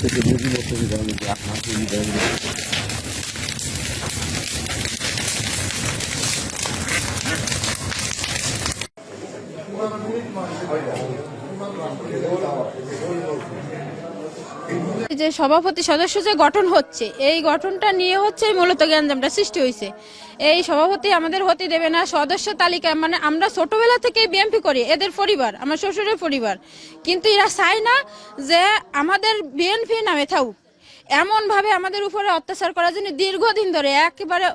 থেকে বিভিন্ন সুবিধার মধ্যে আপনার Thank এই যে সভাপতি সদস্য যে গঠন হচ্ছে, এই গঠনটা নিয়ে হচ্ছে মূলত গ্যাঞ্জামটা সৃষ্টি হয়েছে এই সভাপতি আমাদের হতে দেবে না, সদস্য তালিকা মানে আমরা ছোটবেলা থেকে বিএমপি করি, এদের পরিবার, আমার শ্বশুরের পরিবার। কিন্তু এরা চায় না যে আমাদের বিএনপি নামে থাকুক। এমন ভাবে আমাদের উপরে অত্যাচার করার জন্য দীর্ঘদিন ধরে একেবারে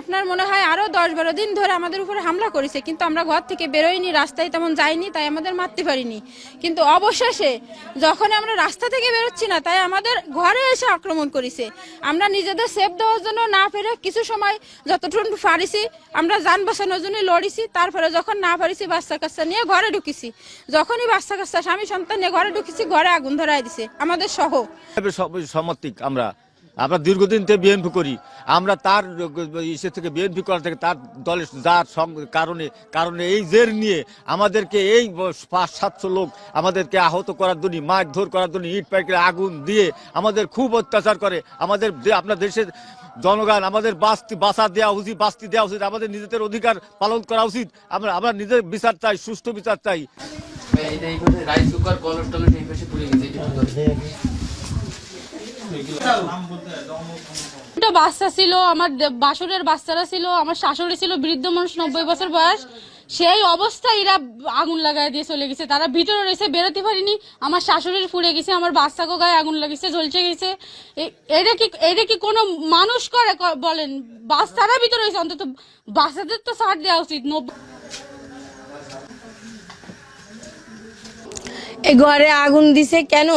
আপনার মনে হয় আরও দশ বারো দিন ধরে আমাদের উপরে হামলা করেছে, কিন্তু আমরা ঘর থেকে বেরোইনি, রাস্তায় তেমন যাইনি, তাই আমাদের মারতে পারিনি। কিন্তু অবশেষে যখন আমরা রাস্তা থেকে বেরোচ্ছি না, তাই আমাদের ঘরে এসে আক্রমণ করেছে। আমরা নিজেদের সেফ দেওয়ার জন্য না পেরে কিছু সময় যতটুকু পারিছি, আমরা যান বাঁচানোর জন্য লড়িছি, তারপরে যখন না পারিছি, বাচ্চা কাচ্চা নিয়ে ঘরে ঢুকিছি। যখনই বাচ্চা কাচ্চা, স্বামী সন্তান নিয়ে ঘরে ঢুকিছি, ঘরে আগুন ধরাই দিছে, আমাদের সহ। সমর্থিক। আমরা। আমরা দীর্ঘদিন থেকে বিএনপি করি। আমরা তার, ইসে থেকে বিএনপি করা থেকে তার দলের যার কারণে কারণে এই জের নিয়ে আমাদেরকে এই পাঁচ, সাতশো লোক আমাদেরকে আহত করার জন্য মারধর করার জন্য, ইট পাইকে আগুন দিয়ে আমাদের খুব অত্যাচার করে। আমাদের আপনার দেশের জনগণ, আমাদের বাস্তি, বাসা দেওয়া উচিত, বাস্তি দেওয়া উচিত, আমাদের নিজেদের অধিকার পালন করা উচিত। আমরা আমরা নিজের বিচার চাই, সুষ্ঠু বিচার চাই। দুটো বাচ্চা ছিল, আমার বাসুরের বাচ্চারা ছিল, আমার শাশুড়ি ছিল, বৃদ্ধ মানুষ, নব্বই বছর বয়স। সেই অবস্থায় এরা আগুন লাগাই দিয়ে চলে গেছে। তারা ভিতরে রয়েছে, বেরোতে পারিনি। আমার শাশুড়ির পুড়ে গেছে, আমার বাচ্চাকে গায়ে আগুন লাগিয়েছে, জ্বলছে গেছে। এ- এটা কি এটা কি কোনো মানুষ করে বলেন? বাচ্চারা ভিতরে রয়েছে, অন্তত বাচ্চাদের তো ছাড় দেওয়া উচিত। নব্বই এই ঘরে আগুন দিছে কেন?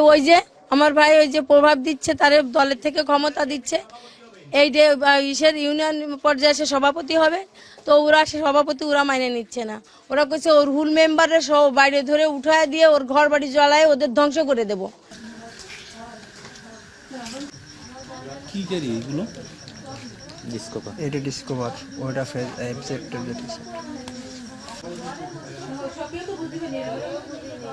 ওই যে আমার ভাই ওই যে প্রভাব দিচ্ছে তার দলের থেকে ক্ষমতা দিচ্ছে। এই যে ইসের ইউনিয়ন পর্যায়ে সে সভাপতি হবে। তো ওরা সে সভাপতি ওরা মাইনে নিচ্ছে না। ওরা কইছে ওর হুল মেম্বারের সব বাইরে ধরে উঠায় দিয়ে ওর ঘর বাড়ি জ্বালায় ওদের ধ্বংস করে দেবো। কি গাড়ি এগুলো? এটা ডিসকভার ওটা ফেজ よく見るね。